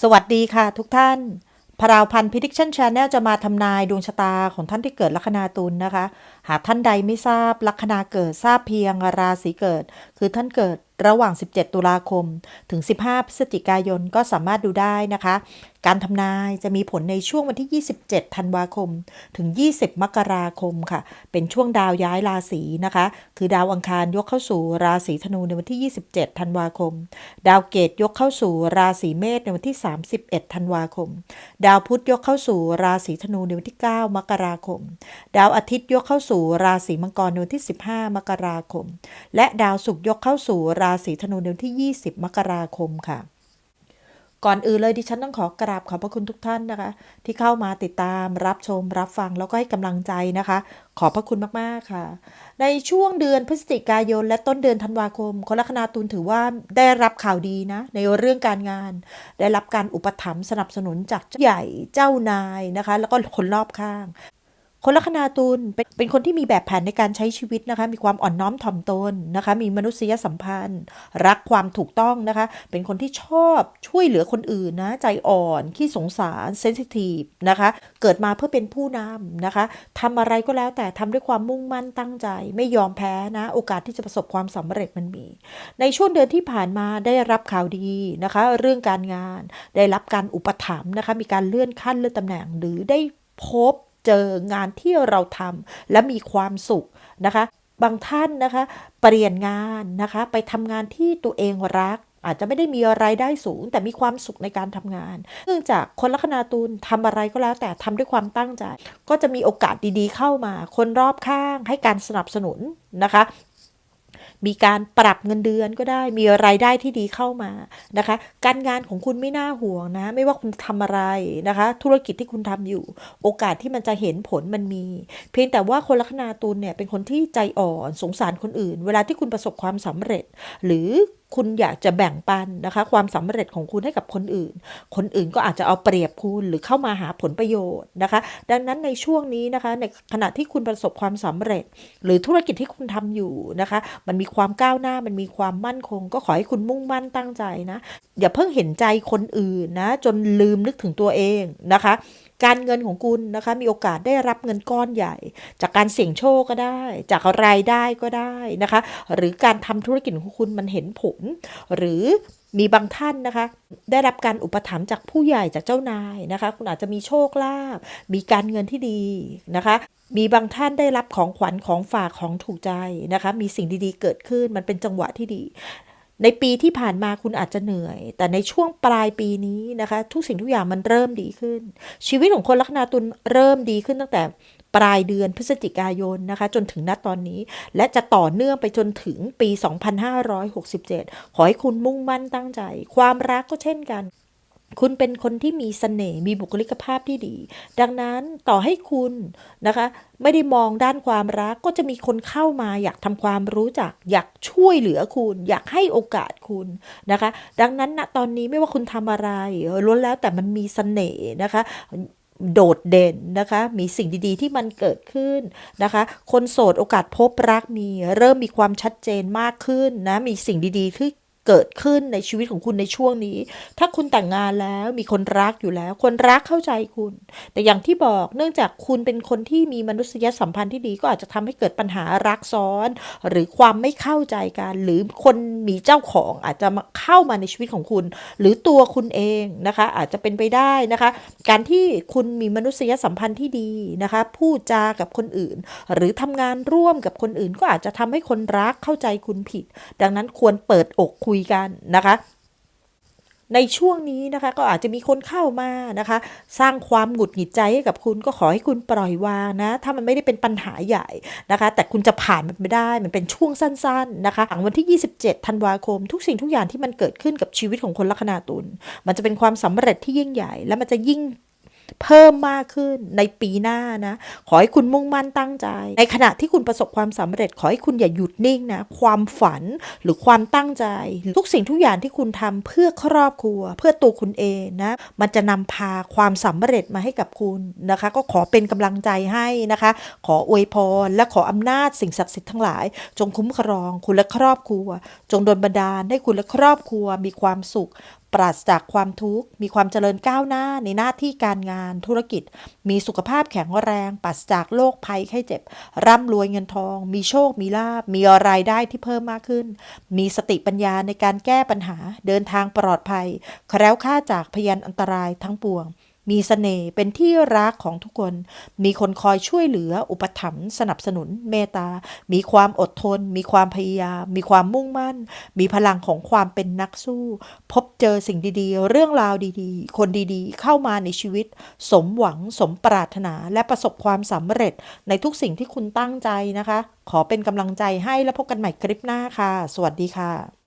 สวัสดีค่ะทุกท่าน พราวพันธ์พิทิกชันชาแนลจะมาทำนายดวงชะตาของท่านที่เกิดลัคนาตุลนะคะ หากท่านใดไม่ทราบลัคนาเกิดทราบเพียงราศีเกิด คือท่านเกิดระหว่าง 17 ตุลาคม ถึง 15 พฤศจิกายนก็สามารถดูได้นะคะการทำนายจะมีผลในช่วงวันที่ 27 ธันวาคม ถึง 20 มกราคมค่ะ เป็นช่วงดาวย้ายราศีนะคะ คือดาวอังคารยกเข้าสู่ราศีธนูในวันที่ 27 ธันวาคม ดาวเกตยกเข้าสู่ราศีเมษในวันที่ 31 ธันวาคม ดาวพุธยกเข้าสู่ราศีธนูในวันที่ 9 มกราคม ดาวอาทิตย์ยกเข้าสู่ราศีมังกรในวันที่ 15 มกราคม และดาวศุกร์ยกเข้าสู่ราศีธนูในวันที่ 20 มกราคมค่ะ ก่อนอื่นเลยดิฉันต้องขอกราบขอบพระคุณทุกท่านนะคะ ที่เข้ามาติดตามรับชมรับฟังแล้วก็ให้กำลังใจนะคะ ขอบพระคุณมากๆค่ะ ในช่วงเดือนพฤศจิกายน และต้นเดือนธันวาคมคนลัคนาตุลถือว่าได้รับข่าวดีนะ ในเรื่องการงาน ได้รับการอุปถัมภ์สนับสนุนจากเจ้าใหญ่เจ้านายนะคะ แล้วก็คนรอบข้าง คนลัคนาตุลเป็นคนที่มีแบบแผนในการใช้ชีวิตนะคะ มีความอ่อนน้อมถ่อมตนนะคะ มีมนุษยสัมพันธ์ รักความถูกต้องนะคะ เป็นคนที่ชอบช่วยเหลือคนอื่นนะ ใจอ่อน ขี้สงสารเซนซิทีฟนะคะ เกิดมาเพื่อเป็นผู้นำนะคะทำอะไรก็แล้วแต่ทำด้วยความมุ่งมั่นตั้งใจ ไม่ยอมแพ้นะ โอกาสที่จะประสบความสำเร็จมันมี ในช่วงเดือนที่ผ่านมาได้รับข่าวดีนะคะ เรื่องการงาน ได้รับการอุปถัมภ์นะคะ มีการเลื่อนขั้นเลื่อนตำแหน่งหรือได้พบ เจองานที่เราทำและมีความสุขนะคะ บางท่านนะคะ เปลี่ยนงานนะคะ ไปทำงานที่ตัวเองรัก อาจจะไม่ได้มีรายได้สูง แต่มีความสุขในการทำงาน เนื่องจากคนลัคนาตุลทำอะไรก็แล้ว แต่ทำด้วยความตั้งใจ ก็จะมีโอกาสดีๆเข้ามา คนรอบข้างให้การสนับสนุนนะคะ มีการปรับเงินเดือนก็ได้ มีรายได้ที่ดีเข้ามานะคะ การงานของคุณไม่น่าห่วงนะ ไม่ว่าคุณทำอะไรนะคะ ธุรกิจที่คุณทำอยู่ โอกาสที่มันจะเห็นผลมันมี เพียงแต่ว่าคนลัคนาตุลเนี่ยเป็นคนที่ใจอ่อนสงสารคนอื่น เวลาที่คุณประสบความสำเร็จ หรือ คุณอยากจะแบ่งปันนะคะ ความสำเร็จของคุณให้กับคนอื่น คนอื่นก็อาจจะเอาเปรียบคุณหรือเข้ามาหาผลประโยชน์นะคะ ดังนั้นในช่วงนี้นะคะ ในขณะที่คุณประสบความสำเร็จ หรือธุรกิจที่คุณทำอยู่นะคะ มันมีความก้าวหน้ามันมีความมั่นคง ก็ขอให้คุณมุ่งมั่นตั้งใจนะ อย่าเพิ่งเห็นใจคนอื่นนะ จนลืมนึกถึงตัวเองนะคะ การเงินของคุณนะคะมีโอกาสได้รับเงินก้อนใหญ่ จากการเสี่ยงโชคก็ได้ จากรายได้ก็ได้นะคะ หรือการทำธุรกิจของคุณมันเห็นผล หรือมีบางท่านนะคะ ได้รับการอุปถัมภ์จากผู้ใหญ่จากเจ้านายนะคะ คุณอาจจะมีโชคลาภมีการเงินที่ดีนะคะ มีบางท่านได้รับของขวัญของฝากของถูกใจนะคะ มีสิ่งดีๆ เกิดขึ้นมันเป็นจังหวะที่ดี ในปีที่ผ่านมาคุณอาจจะเหนื่อย แต่ในช่วงปลายปีนี้นะคะ ทุกสิ่งทุกอย่างมันเริ่มดีขึ้น ชีวิตของคนลัคนาตุลเริ่มดีขึ้นตั้งแต่ปลายเดือนพฤศจิกายนนะคะ จนถึงณตอนนี้ และจะต่อเนื่องไปจนถึงปี 2567 ขอให้คุณมุ่งมั่นตั้งใจ ความรักก็เช่นกัน คุณเป็นคนที่มีเสน่ห์มีบุคลิกภาพที่ดี ดังนั้นต่อให้คุณนะคะ ไม่ได้มองด้านความรักก็จะมีคนเข้ามาอยากทำความรู้จัก อยากช่วยเหลือคุณ อยากให้โอกาสคุณนะคะ ดังนั้นณตอนนี้ไม่ว่าคุณทำอะไรล้วนแล้วแต่มันมีเสน่ห์นะคะโดดเด่นนะคะ มีสิ่งดีๆที่มันเกิดขึ้นนะคะ คนโสดโอกาสพบรักมีเริ่มมีความชัดเจนมากขึ้นนะ มีสิ่งดีๆที่ เกิดขึ้นในชีวิตของคุณในช่วงนี้ ถ้าคุณแต่งงานแล้วมีคนรักอยู่แล้ว คนรักเข้าใจคุณ แต่อย่างที่บอกเนื่องจากคุณเป็นคนที่มีมนุษยสัมพันธ์ที่ดีก็อาจจะทำให้เกิดปัญหารักซ้อน หรือความไม่เข้าใจกัน หรือคนมีเจ้าของอาจจะมาเข้ามาในชีวิตของคุณ หรือตัวคุณเองนะคะ อาจจะเป็นไปได้นะคะ การที่คุณมีมนุษยสัมพันธ์ที่ดีนะคะพูดจากับคนอื่น หรือทำงานร่วมกับคนอื่นก็อาจจะทำให้คนรักเข้าใจคุณผิด ดังนั้นควรเปิดอกคุยกันนะคะ ในช่วงนี้นะคะก็อาจจะมีคนเข้ามานะคะ สร้างความหงุดหงิดใจให้กับคุณก็ขอให้คุณปล่อยวางนะ ถ้ามันไม่ได้เป็นปัญหาใหญ่นะคะ แต่คุณจะผ่านมันไปได้มันเป็นช่วงสั้น ๆนะคะหลังวันที่ 27 ธันวาคม ทุกสิ่งทุกอย่างที่มันเกิดขึ้นกับชีวิตของคนลัคนาตุลมันจะเป็นความสำเร็จที่ยิ่งใหญ่ และมันจะยิ่ง เพิ่มมากขึ้นในปีหน้านะ ขอให้คุณมุ่งมั่นตั้งใจ ในขณะที่คุณประสบความสำเร็จ ขอให้คุณอย่าหยุดนิ่งนะ ความฝันหรือความตั้งใจ ทุกสิ่งทุกอย่างที่คุณทำเพื่อครอบครัว เพื่อตัวคุณเองนะ มันจะนำพาความสำเร็จมาให้กับคุณนะคะ ก็ขอเป็นกำลังใจให้นะคะ ขออวยพร และขออำนาจสิ่งศักดิ์สิทธิ์ทั้งหลาย จงคุ้มครอง คุณและครอบครัว จงดลบันดาลให้คุณและครอบครัวมีความสุขปราศจากความทุกข์ มีความเจริญก้าวหน้าในหน้าที่การงานธุรกิจ มีสุขภาพแข็งแรง ปราศจากโรคภัยไข้เจ็บ ร่ำรวยเงินทอง มีโชค มีลาบ มีรายได้ที่เพิ่มมากขึ้น มีสติปัญญาในการแก้ปัญหา เดินทางปลอดภัย แคล้วคลาดจากพยานอันตรายทั้งปวง มีเสน่ห์เป็นที่รักของทุกคน มีคนคอยช่วยเหลือ อุปถัมภ์สนับสนุน เมตตา มีความอดทน มีความพยายาม มีความมุ่งมั่น มีพลังของความเป็นนักสู้ พบเจอสิ่งดีๆ เรื่องราวดีๆ คนดีๆ เข้ามาในชีวิต สมหวัง สมปรารถนา และประสบความสำเร็จในทุกสิ่งที่คุณตั้งใจนะคะ ขอเป็นกำลังใจให้แล้วพบกันใหม่คลิปหน้าค่ะ สวัสดีค่ะ